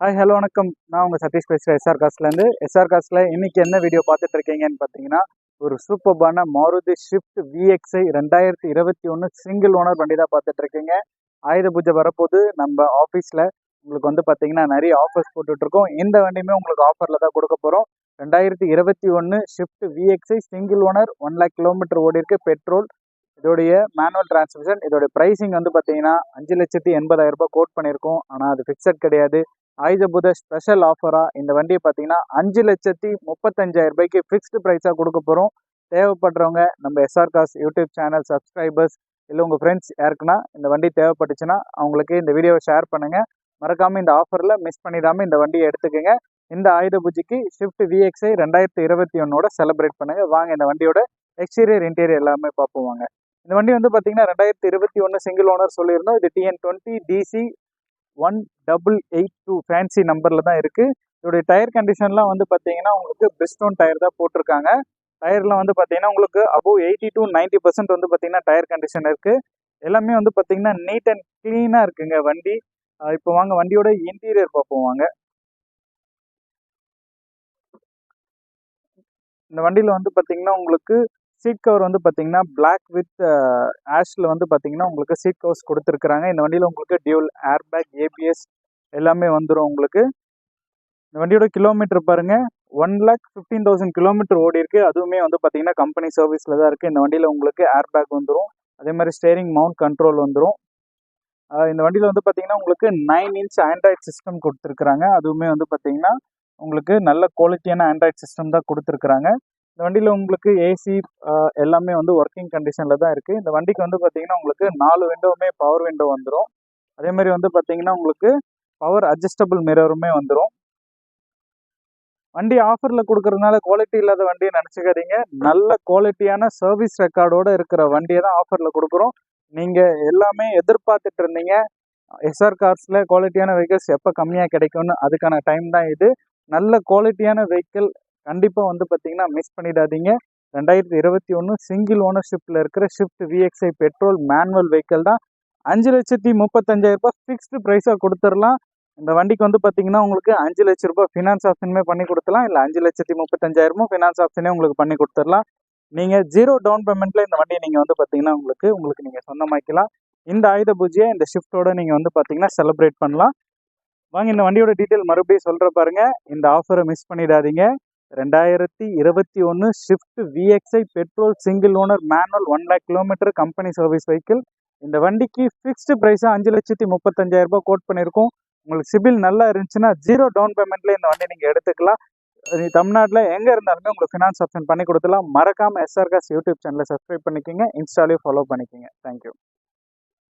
Hi hello வணக்கம். நான் உங்கள் சதீஷ் பேசுகிறேன் எஸ்ஆர் காஸ்ட்லேருந்து எஸ்ஆர் காஸ்ட்டில் இன்றைக்கி என்ன வீடியோ பார்த்துட்டு இருக்கீங்கன்னு பார்த்தீங்கன்னா ஒரு சூப்பர்பான மாருதி ஷிஃப்ட் விஎக்ஸ்ஐ ரெண்டாயிரத்தி இருபத்தி ஒன்று சிங்கிள் ஓனர் வண்டி தான் பார்த்துட்ருக்கீங்க ஆயுத பூஜை வரப்போது நம்ம ஆஃபீஸில் உங்களுக்கு வந்து பார்த்தீங்கன்னா நிறைய ஆஃபர்ஸ் போட்டுட்ருக்கோம் இந்த வண்டியுமே உங்களுக்கு ஆஃபரில் தான் கொடுக்க போகிறோம் ரெண்டாயிரத்தி இருபத்தி ஒன்று Swift VXI single owner one lakh kilometre ஓடி இருக்கு பெட்ரோல் இதோடைய மேனுவல் டிரான்ஸ்மிஷன் இதோடைய ப்ரைஸிங் வந்து பார்த்தீங்கன்னா அஞ்சு லட்சத்தி எண்பதாயிரம் ரூபாய் கோட் பண்ணியிருக்கோம். ஆனால் அது ஃபிக்ஸட் கிடையாது. ஆயுத புத ஸ்பெஷல் ஆஃபராக இந்த வண்டியை பார்த்தீங்கன்னா அஞ்சு லட்சத்தி முப்பத்தஞ்சாயிரம் ரூபாய்க்கு ஃபிக்ஸ்டு ப்ரைஸாக கொடுக்க போகிறோம் தேவைப்படுறவங்க நம்ம SR cars YouTube channel subscribers இல்லை உங்கள் ஃப்ரெண்ட்ஸ் யாருக்குன்னா இந்த வண்டி தேவைப்பட்டுச்சுன்னா அவங்களுக்கு இந்த வீடியோவை ஷேர் பண்ணுங்கள் மறக்காமல் இந்த ஆஃபரில் மிஸ் பண்ணிடாமல் இந்த வண்டியை எடுத்துக்கோங்க. இந்த ஆயுத பூஜைக்கு ஷிஃப்ட் விஎக்ஸ்ஐ ரெண்டாயிரத்தி இருபத்தி ஒன்னோட செலிப்ரேட் பண்ணுங்கள் வாங்க இந்த வண்டியோட எக்ஸ்டீரியர் இன்டீரியர் எல்லாமே பார்ப்போம் வாங்க. இந்த வண்டி வந்து பார்த்தீங்கன்னா ரெண்டாயிரத்தி இருபத்தி ஒன்று சிங்கிள் ஓனர் சொல்லியிருந்தோம். இது TN twenty TC one double eight two fancy நம்பரில் தான் இருக்குது இதோடைய டயர் கண்டிஷன்லாம் வந்து பார்த்தீங்கன்னா உங்களுக்கு பிரிஸ்டோன் டயர் தான் போட்டிருக்காங்க. டயர்லாம் வந்து பார்த்தீங்கன்னா உங்களுக்கு above eighty to ninety percent வந்து பார்த்தீங்கன்னா டயர் கண்டிஷன் இருக்குது எல்லாமே வந்து பார்த்தீங்கன்னா நீட் அண்ட் க்ளீனாக இருக்குங்க வண்டி. இப்போ வாங்க வண்டியோட இன்டீரியர் பார்ப்போம் வாங்க. இந்த வண்டியில் வந்து பார்த்தீங்கன்னா உங்களுக்கு சீட் கவர் வந்து பார்த்தீங்கன்னா பிளாக் வித் ஆஷில் வந்து பார்த்தீங்கன்னா உங்களுக்கு சீட் கவர்ஸ் கொடுத்துருக்குறாங்க. இந்த வண்டியில் உங்களுக்கு டியூல் ஏர் பேக் ஏபிஎஸ் எல்லாமே வந்துடும் உங்களுக்கு. இந்த வண்டியோட கிலோமீட்டர் பாருங்க. One lakh fifteen thousand kilometre ஓடி இருக்கு. அதுவுமே வந்து பார்த்தீங்கன்னா கம்பெனி சர்வீஸில் தான் இருக்குது இந்த வண்டியில் உங்களுக்கு ஏர் பேக் வந்துடும் அதே மாதிரி ஸ்டேரிங் மவுண்ட் கண்ட்ரோல் வந்துடும் இந்த வண்டியில் வந்து பார்த்தீங்கன்னா உங்களுக்கு நைன் இன்ச் ஆண்ட்ராய்ட் சிஸ்டம் கொடுத்துருக்குறாங்க. அதுவுமே வந்து பார்த்தீங்கன்னா உங்களுக்கு நல்ல குவாலிட்டியான ஆண்ட்ராய்ட் சிஸ்டம் தான் கொடுத்துருக்குறாங்க. இந்த வண்டியில் உங்களுக்கு ஏசி எல்லாமே வந்து ஒர்க்கிங் கண்டிஷனில் தான் இருக்குது இந்த வண்டிக்கு வந்து பார்த்தீங்கன்னா உங்களுக்கு நாலு விண்டோவுமே பவர் விண்டோ வந்துடும் அதே மாதிரி வந்து பார்த்தீங்கன்னா உங்களுக்கு பவர் அட்ஜஸ்டபிள் மிரருமே வந்துடும் வண்டி ஆஃபரில் கொடுக்கறதுனால குவாலிட்டி இல்லாத வண்டியை நினச்சிக்காதீங்க. நல்ல குவாலிட்டியான சர்வீஸ் ரெக்கார்டோட இருக்கிற வண்டியை தான் ஆஃபரில் கொடுக்குறோம். நீங்கள் எல்லாமே எதிர்பார்த்துட்டு இருந்தீங்க. எஸ்ஆர் கார்ஸில் குவாலிட்டியான வெஹிக்கிள்ஸ் எப்போ கம்மியாக கிடைக்கும்னு அதுக்கான டைம் தான் இது. நல்ல குவாலிட்டியான வெஹிக்கிள் கண்டிப்பாக வந்து பார்த்தீங்கன்னா மிஸ் பண்ணிடாதீங்க. ரெண்டாயிரத்தி இருபத்தி ஒன்று சிங்கிள் ஓனர்ஷிப்பில் இருக்கிற Swift VXI petrol manual vehicle தான். அஞ்சு லட்சத்தி முப்பத்தஞ்சாயிரம் ரூபாய் ஃபிக்ஸ்டு ப்ரைஸாக கொடுத்துடலாம். இந்த வண்டிக்கு வந்து பார்த்தீங்கன்னா உங்களுக்கு அஞ்சு லட்ச ரூபாய் ஃபினான்ஸ் ஆப்ஷனுமே பண்ணி கொடுத்துலாம் இல்லை அஞ்சு லட்சத்தி முப்பத்தஞ்சாயிரமும் ஃபினான்ஸ் ஆப்ஷனே உங்களுக்கு பண்ணி கொடுத்துடலாம். நீங்கள் ஜீரோ டவுன் பேமெண்ட்டில் இந்த வண்டியை நீங்கள் வந்து பார்த்தீங்கன்னா உங்களுக்கு உங்களுக்கு நீங்கள் சொந்தமாக்கலாம் இந்த ஆயுத பூஜையை இந்த ஷிஃப்ட்டோட நீங்கள் வந்து பார்த்தீங்கன்னா செலிப்ரேட் பண்ணலாம். வாங்க இந்த வண்டியோட டீட்டெயில் மறுபடியும் சொல்கிற பாருங்கள் இந்த ஆஃபரை மிஸ் பண்ணிடாதீங்க. ரெண்டாயிரத்தி இருபத்தி ஒன்று Swift VXI petrol single owner manual one lakh kilometre company service vehicle இந்த வண்டிக்கு ஃபிக்ஸ்டு ப்ரைஸாக அஞ்சு லட்சத்தி முப்பத்தஞ்சாயிரம் ரூபாய் கோட் பண்ணியிருக்கோம் உங்களுக்கு சிபில் நல்லா இருந்துச்சுன்னா ஜீரோ டவுன் பேமெண்ட்லேயே இந்த வண்டி நீங்கள் எடுத்துக்கலாம். நீ தமிழ்நாட்டில் எங்கே இருந்தாலுமே உங்களுக்கு ஃபினான்ஸ் ஆப்ஷன் பண்ணி கொடுத்துலாம் மறக்காமல் எஸ்ஆர்காஸ் யூடியூப் சேனலை சப்ஸ்கிரைப் பண்ணிக்கோங்க. இன்ஸ்டாலையும் ஃபாலோ பண்ணிக்கோங்க. தேங்க்யூ